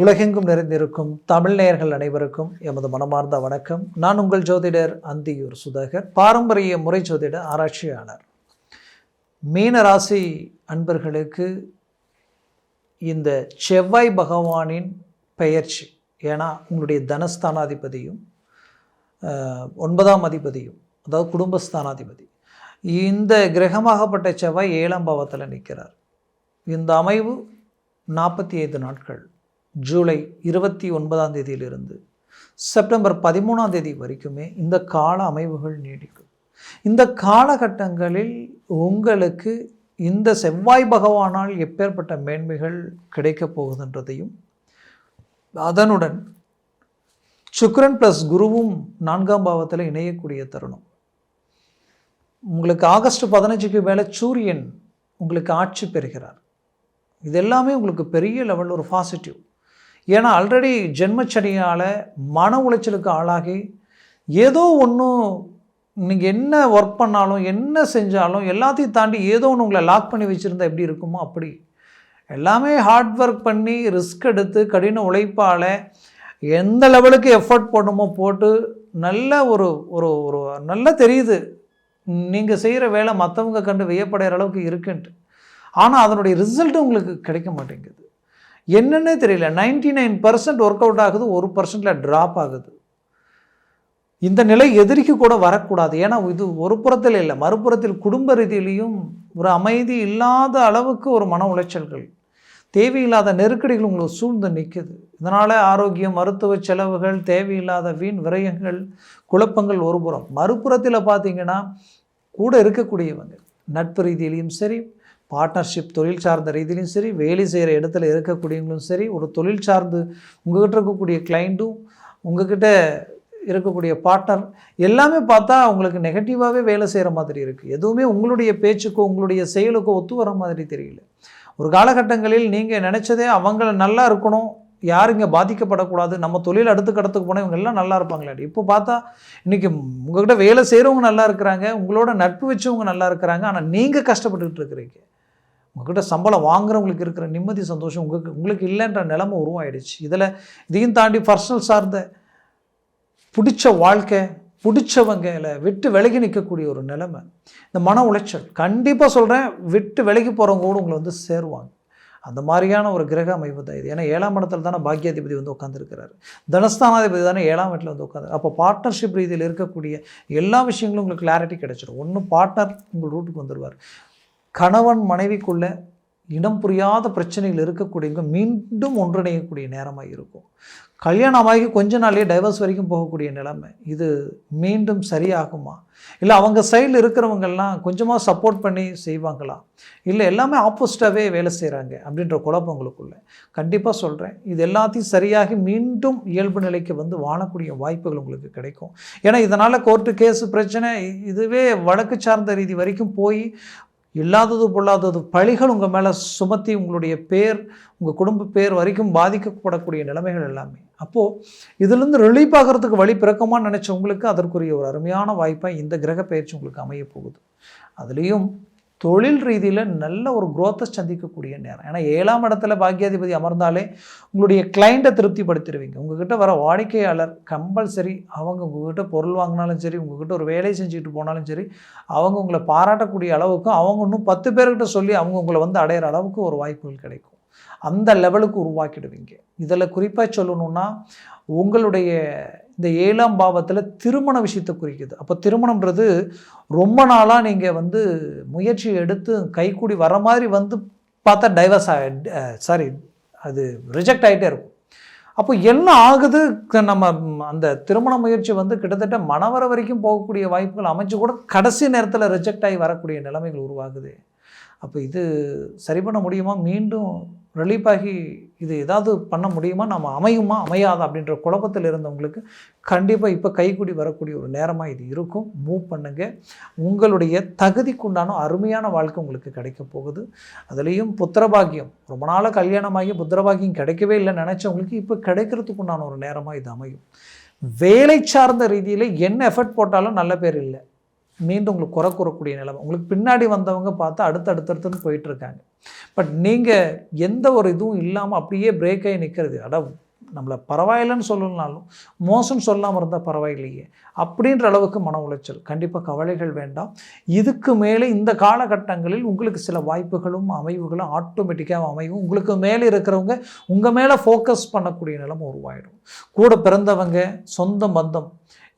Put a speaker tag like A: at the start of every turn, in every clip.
A: உலகெங்கும் நிறைந்திருக்கும் தமிழ் நேயர்கள் அனைவருக்கும் எமது மனமார்ந்த வணக்கம். நான் உங்கள் ஜோதிடர் அந்தியூர் சுதாகர் பாரம்பரிய முறை ஜோதிட ஆராய்ச்சியாளர். மீன ராசி அன்பர்களுக்கு இந்த செவ்வாய் பகவானின் பெயர்ச்சி ஏன்னா உங்களுடைய தனஸ்தானாதிபதியும் ஒன்பதாம் அதிபதியும் அதாவது குடும்பஸ்தானாதிபதி. இந்த கிரகமாகப்பட்ட செவ்வாய் ஏழாம் பாவத்தில் நிற்கிறார். இந்த அமைவு நாற்பத்தி ஐந்து நாட்கள். ஜூலை இருபத்தி ஒன்பதாம் தேதியிலிருந்து செப்டம்பர் பதிமூணாம் தேதி வரைக்குமே இந்த கால அமைவுகள் நீடிக்கும். இந்த காலகட்டங்களில் உங்களுக்கு இந்த செவ்வாய் பகவானால் எப்பேற்பட்ட மேன்மைகள் கிடைக்கப் போகுதுன்றதையும் அதனுடன் சுக்ரன் ப்ளஸ் குருவும் நான்காம் பாவத்தில் இணையக்கூடிய தருணம். உங்களுக்கு ஆகஸ்ட் பதினஞ்சுக்கு மேலே சூரியன் உங்களுக்கு ஆட்சி பெறுகிறார். இது எல்லாமே உங்களுக்கு பெரிய லெவல் ஒரு பாசிட்டிவ் ஏன்னா ஆல்ரெடி ஜென்மச்சனியால் மன உளைச்சலுக்கு ஆளாகி ஏதோ ஒன்றும் நீங்கள் என்ன ஒர்க் பண்ணாலும் என்ன செஞ்சாலும் எல்லாத்தையும் தாண்டி ஏதோ ஒன்று உங்களை லாக் பண்ணி வச்சுருந்தா எப்படி இருக்குமோ அப்படி. எல்லாமே ஹார்ட் ஒர்க் பண்ணி ரிஸ்க் எடுத்து கடின உழைப்பால் எந்த லெவலுக்கு எஃபர்ட் போடணுமோ போட்டு நல்ல ஒரு ஒரு ஒரு நல்லா தெரியுது. நீங்கள் செய்கிற வேலை மற்றவங்க கண்டு வியப்படைகிற அளவுக்கு இருக்குன்ட்டு. ஆனால் அதனுடைய ரிசல்ட்டு உங்களுக்கு கிடைக்க மாட்டேங்குது. என்னன்னே தெரியல. Ninety nine percent work out ஆகுது ஒரு பர்சன்டில் ட்ராப் ஆகுது. இந்த நிலை எதிரிக்கு கூட வரக்கூடாது. ஏன்னா இது ஒரு புறத்தில் இல்லை மறுபுறத்தில் குடும்ப ரீதியிலையும் ஒரு அமைதி இல்லாத அளவுக்கு ஒரு மன உளைச்சல்கள். தேவையில்லாத நெருக்கடிகள் உங்களுக்கு சூழ்ந்து நிற்குது இதனால் ஆரோக்கியம் மருத்துவ செலவுகள் தேவையில்லாத வீண் விரயங்கள் குழப்பங்கள் ஒரு புறம். மறுபுறத்தில் பார்த்தீங்கன்னா கூட இருக்கக்கூடியவங்க நட்பு ரீதியிலையும் சரி பார்ட்னர்ஷிப் தொழில் சார்ந்த ரீதியிலும் சரி வேலை செய்கிற இடத்துல இருக்கக்கூடியவங்களும் சரி ஒரு தொழில் சார்ந்து உங்ககிட்ட இருக்கக்கூடிய கிளைண்ட்டும் உங்ககிட்ட இருக்கக்கூடிய பார்ட்னர் எல்லாமே பார்த்தா உங்களுக்கு நெகட்டிவாகவே வேலை செய்கிற மாதிரி இருக்குது எதுவுமே உங்களுடைய பேச்சுக்கோ உங்களுடைய செயலுக்கோ ஒத்து வர மாதிரி தெரியல. ஒரு காலகட்டங்களில் நீங்கள் நினச்சதே அவங்கள நல்லா இருக்கணும் யார் இங்கே பாதிக்கப்படக்கூடாது நம்ம தொழில் அடுத்த கடத்துக்கு போனால் இவங்க எல்லாம் நல்லா இருப்பாங்களே இப்போ பார்த்தா இன்றைக்கி உங்கள்கிட்ட வேலை செய்கிறவங்க நல்லா இருக்கிறாங்க உங்களோட நட்பு வச்சவங்க நல்லா இருக்கிறாங்க ஆனால் நீங்கள் கஷ்டப்பட்டுக்கிட்டு இருக்கிறீங்க. உங்ககிட்ட சம்பளம் வாங்குறவங்களுக்கு இருக்கிற நிம்மதி சந்தோஷம் உங்களுக்கு உங்களுக்கு இல்லைன்ற நிலைமை உருவாயிடுச்சு. இதில் இதையும் தாண்டி பர்சனல் சார்ந்த பிடிச்ச வாழ்க்கை பிடிச்சவங்கள விட்டு விலகி நிற்கக்கூடிய ஒரு நிலைமை. இந்த மன உளைச்சல். கண்டிப்பாக சொல்கிறேன் விட்டு விலகி போகிறவங்க கூட உங்களை வந்து சேருவாங்க. அந்த மாதிரியான ஒரு கிரக அமைப்பு தான் இது. ஏன்னா ஏழாம் இடத்துல தானே பாக்கியாதிபதி வந்து உட்காந்துருக்கிறாரு தனஸ்தானாதிபதி தானே ஏழாம் இடத்துல வந்து உட்காந்து அப்போ பார்ட்னர்ஷிப் ரீதியில் இருக்கக்கூடிய எல்லா விஷயங்களும் உங்களுக்கு கிளாரிட்டி கிடைச்சிடும் ஒன்று பார்ட்னர் உங்கள் ரூட்டுக்கு வந்துடுவார் கணவன் மனைவிக்குள்ள இடம் புரியாத பிரச்சனைகள் இருக்கக்கூடியவங்க மீண்டும் ஒன்றிணையக்கூடிய நேரமாக இருக்கும். கல்யாணமாகி கொஞ்ச நாளே டைவர்ஸ் வரைக்கும் போகக்கூடிய நிலைமை. இது மீண்டும் சரியாகுமா? இல்லை அவங்க சைடில் இருக்கிறவங்கெல்லாம் கொஞ்சமாக சப்போர்ட் பண்ணி செய்வாங்களா? இல்லை எல்லாமே ஆப்போசிட்டாகவே வேலை செய்கிறாங்க அப்படின்ற குழப்பங்களுக்குள்ள கண்டிப்பாக சொல்கிறேன் இது எல்லாத்தையும் சரியாகி மீண்டும் இயல்பு நிலைக்கு வந்து வாழக்கூடிய வாய்ப்புகள் உங்களுக்கு கிடைக்கும். ஏன்னா இதனால் கோர்ட்டு கேஸு பிரச்சனை இதுவே வழக்கு சார்ந்த ரீதி வரைக்கும் போய் இல்லாதது பொல்லாதது பழிகள் உங்கள் மேலே சுமத்தி உங்களுடைய பேர் உங்கள் குடும்ப பேர் வரைக்கும் பாதிக்கப்படக்கூடிய நிலைமைகள் எல்லாமே. அப்போது இதிலிருந்து ரிலீஃப் ஆகிறதுக்கு வழி பிறக்கமான்னு நினச்ச உங்களுக்கு அதற்குரிய ஒரு அருமையான வாய்ப்பாக இந்த கிரக பயிற்சி உங்களுக்கு அமைய போகுது. அதுலேயும் தொழில் ரீதியில் நல்ல ஒரு குரோத்தை சந்திக்கக்கூடிய நேரம். ஏன்னா ஏழாம் இடத்துல பாக்கியாதிபதி அமர்ந்தாலே உங்களுடைய கிளைண்ட்டை திருப்திப்படுத்திடுவீங்க. உங்ககிட்ட வர வாடிக்கையாளர் கம்பல்சரி அவங்க உங்ககிட்ட பொருள் வாங்கினாலும் சரி உங்ககிட்ட ஒரு வேலை செஞ்சுட்டு போனாலும் சரி அவங்க உங்களை பாராட்டக்கூடிய அளவுக்கும் அவங்க இன்னும் பத்து பேர்கிட்ட சொல்லி அவங்க உங்களை வந்து அடையிற அளவுக்கு ஒரு வாய்ப்புகள் கிடைக்கும். அந்த லெவலுக்கு உருவாக்கிடுவீங்க. இதில் குறிப்பாக சொல்லணுன்னா உங்களுடைய இந்த ஏழாம் பாவத்தில் திருமண விஷயத்தை குறிக்குது. அப்போ திருமணம்ன்றது ரொம்ப நாளாக நீங்கள் வந்து முயற்சி எடுத்து கைக்கூடி வர மாதிரி வந்து பார்த்தா டைவர்ஸ் சாரி அது ரிஜெக்ட் ஆகிட்டே இருக்கும். அப்போ என்ன ஆகுது? க- நம்ம அந்த திருமண முயற்சி வந்து கிட்டத்தட்ட மனவர வரைக்கும் போகக்கூடிய வாய்ப்புகள் அமைச்சு கூட கடைசி நேரத்தில் ரிஜெக்ட் ஆகி வரக்கூடிய நிலைமைகள் உருவாகுது. அப்போ இது சரி பண்ண முடியுமா? மீண்டும் ரிலீஃப் ஆகி இது ஏதாவது பண்ண முடியுமா? நம்ம அமையுமா? அமையாதா? அப்படின்ற குழப்பத்தில் இருந்தவங்களுக்கு கண்டிப்பாக இப்போ கைக்குடி வரக்கூடிய ஒரு நேரமாக இது இருக்கும். மூவ் பண்ணுங்கள் உங்களுடைய தகுதிக்குண்டான அருமையான வாழ்க்கை உங்களுக்கு கிடைக்க போகுது. அதுலேயும் புத்திரபாகியம். ரொம்ப நாளாக கல்யாணமாகி புத்திரபாகியம் கிடைக்கவே இல்லை நினச்சவங்களுக்கு இப்போ கிடைக்கிறதுக்குண்டான ஒரு நேரமாக இது அமையும். வேலை சார்ந்த ரீதியில் என்ன எஃபர்ட் போட்டாலும் நல்ல பேர் இல்லை. மீண்டும் உங்களுக்கு குறை கூறக்கூடிய நிலைமை. உங்களுக்கு பின்னாடி வந்தவங்க பார்த்தா அடுத்து அடுத்தடுத்துன்னு போயிட்டு இருக்காங்க பட் நீங்கள் எந்த ஒரு இதுவும் இல்லாமல் அப்படியே பிரேக் ஆகி நிற்கிறது அட நம்மளை பரவாயில்லைன்னு சொல்லணும்னாலும் மோசம் சொல்லாமல் இருந்தால் பரவாயில்லையே அப்படின்ற அளவுக்கு மன உளைச்சல். கண்டிப்பாக கவலைகள் வேண்டாம். இதுக்கு மேலே இந்த காலகட்டங்களில் உங்களுக்கு சில வாய்ப்புகளும் அமைவுகளும் ஆட்டோமேட்டிக்காக அமையும். உங்களுக்கு மேலே இருக்கிறவங்க உங்கள் மேலே ஃபோக்கஸ் பண்ணக்கூடிய நிலைமை உருவாயிடும். கூட பிறந்தவங்க சொந்த பந்தம்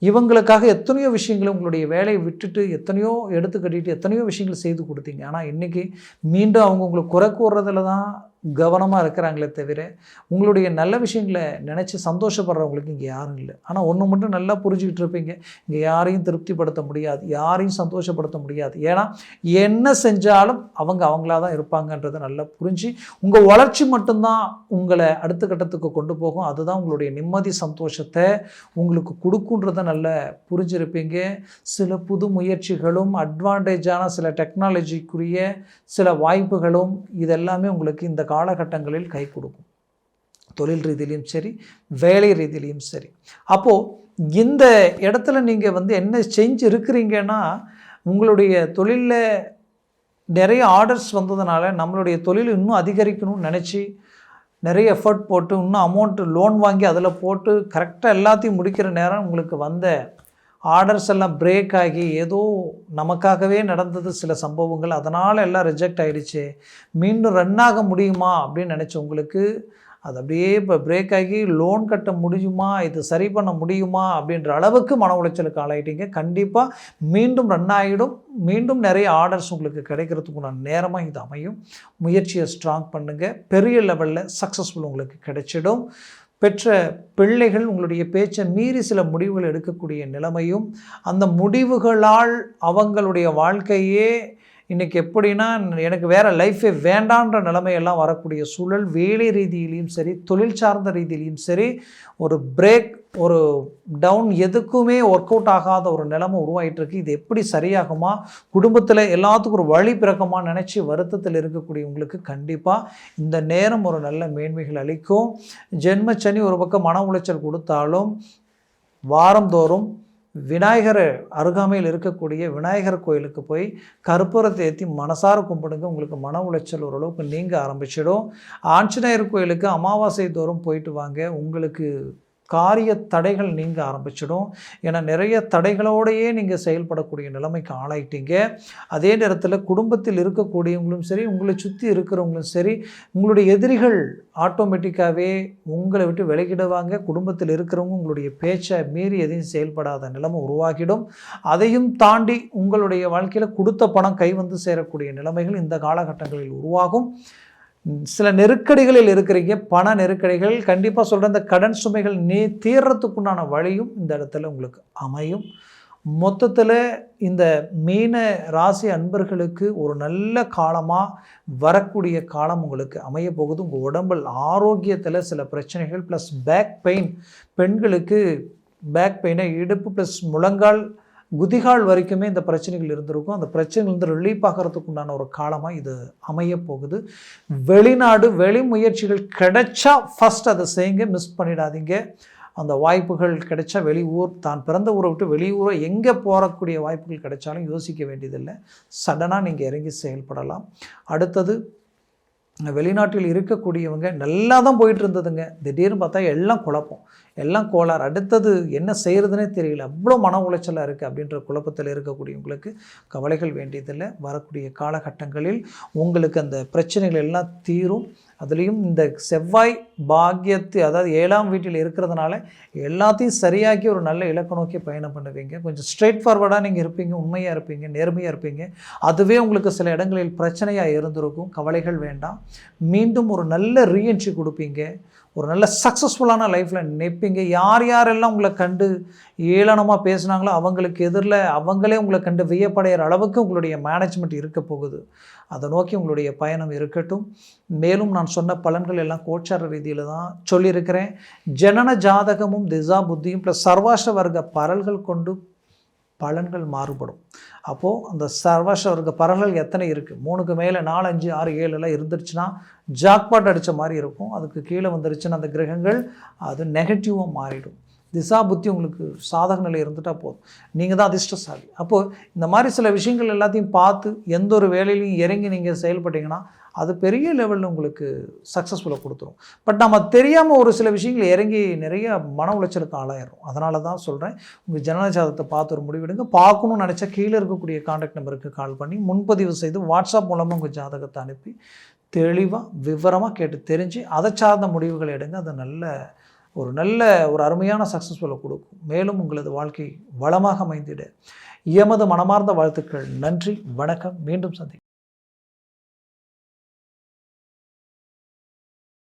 A: இவங்களுக்காக எத்தனையோ விஷயங்களை உங்களுடைய வேலையை விட்டுட்டு எத்தனையோ எடுத்து கட்டிட்டு எத்தனையோ விஷயங்கள் செய்து கொடுத்தீங்க. ஆனால் இன்றைக்கி மீண்டும் அவங்க உங்களை குறை கூறுறதுல தான் கவனமாக இருக்கிறாங்களே தவிர உங்களுடைய நல்ல விஷயங்களை நினச்சி சந்தோஷப்படுறவங்களுக்கு இங்கே யாரும் இல்லை. ஆனால் ஒன்று மட்டும் நல்லா புரிஞ்சுக்கிட்டு இருப்பீங்க. இங்கே யாரையும் திருப்திப்படுத்த முடியாது யாரையும் சந்தோஷப்படுத்த முடியாது. ஏன்னா என்ன செஞ்சாலும் அவங்க அவங்களா தான் இருப்பாங்கன்றதை நல்லா புரிஞ்சு உங்கள் வளர்ச்சி மட்டும்தான் உங்களை அடுத்த கட்டத்துக்கு கொண்டு போகும். அதுதான் உங்களுடைய நிம்மதி சந்தோஷத்தை உங்களுக்கு கொடுக்குன்றதை நல்லா புரிஞ்சிருப்பீங்க. சில புது முயற்சிகளும் அட்வான்டேஜான சில டெக்னாலஜிக்குரிய சில வாய்ப்புகளும் இதெல்லாமே உங்களுக்கு இந்த காலகட்டங்களில் கை கொடுக்கும். தொழில் ரீதியிலையும் சரி வேலை ரீதியிலையும் சரி. அப்போது இந்த இடத்துல நீங்கள் வந்து என்ன செஞ்சு இருக்கிறீங்கன்னா உங்களுடைய தொழிலில் நிறைய ஆர்டர்ஸ் வந்ததுனால நம்மளுடைய தொழில் இன்னும் அதிகரிக்கணும்னு நினச்சி நிறைய எஃபர்ட் போட்டு இன்னும் அமௌண்ட்டு லோன் வாங்கி அதில் போட்டு கரெக்டாக எல்லாத்தையும் முடிக்கிற நேரம் உங்களுக்கு வந்த ஆர்டர்ஸ் எல்லாம் பிரேக் ஆகி ஏதோ நமக்காகவே நடந்தது சில சம்பவங்கள். அதனால் எல்லாம் ரிஜெக்ட் ஆகிடுச்சு மீண்டும் ரன் ஆக முடியுமா அப்படின்னு நினச்ச உங்களுக்கு அது அப்படியே இப்போ பிரேக் ஆகி லோன் கட்ட முடியுமா? இது சரி பண்ண முடியுமா? அப்படின்ற அளவுக்கு மன உளைச்சலுக்கு ஆளாயிட்டீங்க. கண்டிப்பாக மீண்டும் ரன் ஆகிடும். மீண்டும் நிறைய ஆர்டர்ஸ் உங்களுக்கு கிடைக்கிறதுக்குண்டான நேரமாக இது அமையும். முயற்சியை ஸ்ட்ராங் பண்ணுங்கள் பெரிய லெவலில் சக்ஸஸ்ஃபுல் உங்களுக்கு கிடைச்சிடும். பெற்ற பிள்ளைகள் உங்களுடைய பேச்சை மீறி சில முடிவுகள் எடுக்கக்கூடிய நிலைமையும் அந்த முடிவுகளால் அவங்களுடைய வாழ்க்கையே இன்றைக்கி எப்படின்னா எனக்கு வேறு லைஃபே வேண்டான்ற நிலைமையெல்லாம் வரக்கூடிய சூழல் வேலை ரீதியிலையும் சரி தொழில் சார்ந்த ரீதியிலையும் சரி ஒரு பிரேக் ஒரு டவுன் எதுக்குமே ஒர்க் அவுட் ஆகாத ஒரு நிலைமை உருவாகிட்டு இருக்கு இது எப்படி சரியாகுமா? குடும்பத்தில் எல்லாத்துக்கும் ஒரு வழி பிறக்கமா நினச்சி வருத்தத்தில் இருக்கக்கூடியவங்களுக்கு கண்டிப்பாக இந்த நேரம் ஒரு நல்ல மேன்மைகள் அளிக்கும். ஜென்மச்சனி ஒரு பக்கம் மன உளைச்சல் கொடுத்தாலும் வாரந்தோறும் விநாயகர் அருகாமையில் இருக்கக்கூடிய விநாயகர் கோயிலுக்கு போய் கற்பூரத்தை ஏற்றி மனசார கும்பிடுங்க. உங்களுக்கு மன உளைச்சல் ஓரளவுக்கு நீங்க ஆரம்பிச்சிடும். ஆஞ்சநேயர் கோயிலுக்கு அமாவாசை தோறும் போயிட்டு வாங்க. உங்களுக்கு காரிய தடைகள் நீங்க ஆரம்பிச்சிடும். ஏன்னா நிறைய தடைகளோடையே நீங்கள் செயல்படக்கூடிய நிலைமைக்கு ஆளாயிட்டீங்க. அதே நேரத்தில் குடும்பத்தில் இருக்கக்கூடியவங்களும் சரி உங்களை சுற்றி இருக்கிறவங்களும் சரி உங்களுடைய எதிரிகள் ஆட்டோமேட்டிக்காகவே உங்களை விட்டு விலகிடுவாங்க. குடும்பத்தில் இருக்கிறவங்க உங்களுடைய பேச்சை மீறி எதையும் செயல்படாத நிலைமை உருவாகிடும். அதையும் தாண்டி உங்களுடைய வாழ்க்கையில் கொடுத்த பணம் கை வந்து சேரக்கூடிய நிலைமைகள் இந்த காலகட்டங்களில் உருவாகும். சில நெருக்கடிகளில் இருக்கிறீங்க பண நெருக்கடிகள் கண்டிப்பாக சொல்கிற இந்த கடன் சுமைகள் நீ தீர்றதுக்குண்டான வழியும் இந்த இடத்துல உங்களுக்கு அமையும். மொத்தத்தில் இந்த மீன ராசி அன்பர்களுக்கு ஒரு நல்ல காலமாக வரக்கூடிய காலம் உங்களுக்கு அமைய போகுது. உங்கள் உடம்பில் ஆரோக்கியத்தில் சில பிரச்சனைகள் ப்ளஸ் பேக் பெயின் பெண்களுக்கு பேக் பெயினை இடுப்பு ப்ளஸ் முழங்கால் குதிகால் வரைக்குமே இந்த பிரச்சனைகள் இருந்திருக்கும். அந்த பிரச்சனைகள் ரிலீஃப் ஆகிறதுக்கு உண்டான ஒரு காலமாக இது அமைய போகுது. வெளிநாடு வெளி முயற்சிகள் கிடைச்சா ஃபஸ்ட் அதை செய்யுங்க மிஸ் பண்ணிடாதீங்க. அந்த வாய்ப்புகள் கிடைச்சா வெளியூர் தான் பிறந்த ஊரை விட்டு வெளியூரை எங்கே போகக்கூடிய வாய்ப்புகள் கிடைச்சாலும் யோசிக்க வேண்டியதில்லை. சடனாக நீங்கள் இறங்கி செயல்படலாம். அடுத்தது வெளிநாட்டில் இருக்கக்கூடியவங்க நல்லா தான் போயிட்டு இருந்ததுங்க திடீர்னு பார்த்தா எல்லாம் குழப்பம். எல்லாம் கோளாறு. அடுத்தது என்ன செய்கிறதுனே தெரியல. அவ்வளோ மன உளைச்சலாக இருக்குது அப்படின்ற குழப்பத்தில் இருக்கக்கூடியவங்களுக்கு கவலைகள் வேண்டியதில்லை. வரக்கூடிய காலகட்டங்களில் உங்களுக்கு அந்த பிரச்சனைகள் எல்லாம் தீரும். அதுலேயும் இந்த செவ்வாய் பாக்கியத்து அதாவது ஏழாம் வீட்டில் இருக்கிறதுனால எல்லாத்தையும் சரியாக்கி ஒரு நல்ல இலக்கு நோக்கி பயணம் பண்ணுவீங்க. கொஞ்சம் ஸ்ட்ரெயிட் ஃபார்வர்டாக நீங்கள் இருப்பீங்க உண்மையாக இருப்பீங்க நேர்மையாக இருப்பீங்க. அதுவே உங்களுக்கு சில இடங்களில் பிரச்சனையாக இருந்திருக்கும் கவலைகள் வேண்டாம். மீண்டும் ஒரு நல்ல ரீஎன்ட்ரி கொடுப்பீங்க. ஒரு நல்ல சக்ஸஸ்ஃபுல்லான லைஃப்பில் நிற்பீங்க யார் யாரெல்லாம் உங்களை கண்டு ஏளனமாக பேசுனாங்களோ அவங்களுக்கு எதிரில் அவங்களே உங்களை கண்டு வியப்படைகிற அளவுக்கு உங்களுடைய மேனேஜ்மெண்ட் இருக்க போகுது. அதை நோக்கி உங்களுடைய பயணம் இருக்கட்டும். மேலும் நான் சொன்ன பலன்கள் எல்லாம் கோச்சார ரீதியில் தான் சொல்லியிருக்கிறேன். ஜனன ஜாதகமும் திசா புத்தியும் ப்ளஸ் சர்வாஷ வர்க்க பரல்கள் கொண்டு பலன்கள் மாறுபடும். அப்போது அந்த சர்வச பலன்கள் எத்தனை இருக்குது மூணுக்கு மேலே நாலு அஞ்சு ஆறு ஏழுலாம் இருந்துருச்சுன்னா ஜாக்பாட் அடித்த மாதிரி இருக்கும். அதுக்கு கீழே வந்துருச்சுன்னா அந்த கிரகங்கள் அது நெகட்டிவாக மாறிடும். திசா புத்தி உங்களுக்கு சாதக நிலை இருந்துட்டால் போதும். நீங்கள் தான் அதிர்ஷ்டசாலி. அப்போது இந்த மாதிரி சில விஷயங்கள் எல்லாத்தையும் பார்த்து எந்த ஒரு வேலையிலையும் இறங்கி நீங்கள் செயல்பட்டீங்கன்னா அது பெரிய லெவலில் உங்களுக்கு சக்ஸஸ்ஃபுல்லாக கொடுத்துரும். பட் நம்ம தெரியாமல் ஒரு சில விஷயங்கள் இறங்கி நிறைய மன உளைச்சலுக்கு ஆளாயிரும் அதனால தான் சொல்கிறேன் உங்கள் ஜனனஜாதத்தை பார்த்து ஒரு முடிவெடுங்க பார்க்கணும்னு நினச்சா கீழே இருக்கக்கூடிய காண்டாக்ட் நம்பருக்கு கால் பண்ணி முன்பதிவு செய்து வாட்ஸ்அப் மூலமாக உங்கள் ஜாதகத்தை அனுப்பி தெளிவாக விவரமாக கேட்டு தெரிஞ்சு அதை சார்ந்த முடிவுகள் எடுங்க. அது நல்ல ஒரு நல்ல ஒரு அருமையான சக்ஸஸ்ஃபுல்லை கொடுக்கும். மேலும் உங்களது வாழ்க்கை வளமாக அமைந்திட. எமது மனமார்ந்த வாழ்த்துக்கள். நன்றி வணக்கம். மீண்டும் சந்தி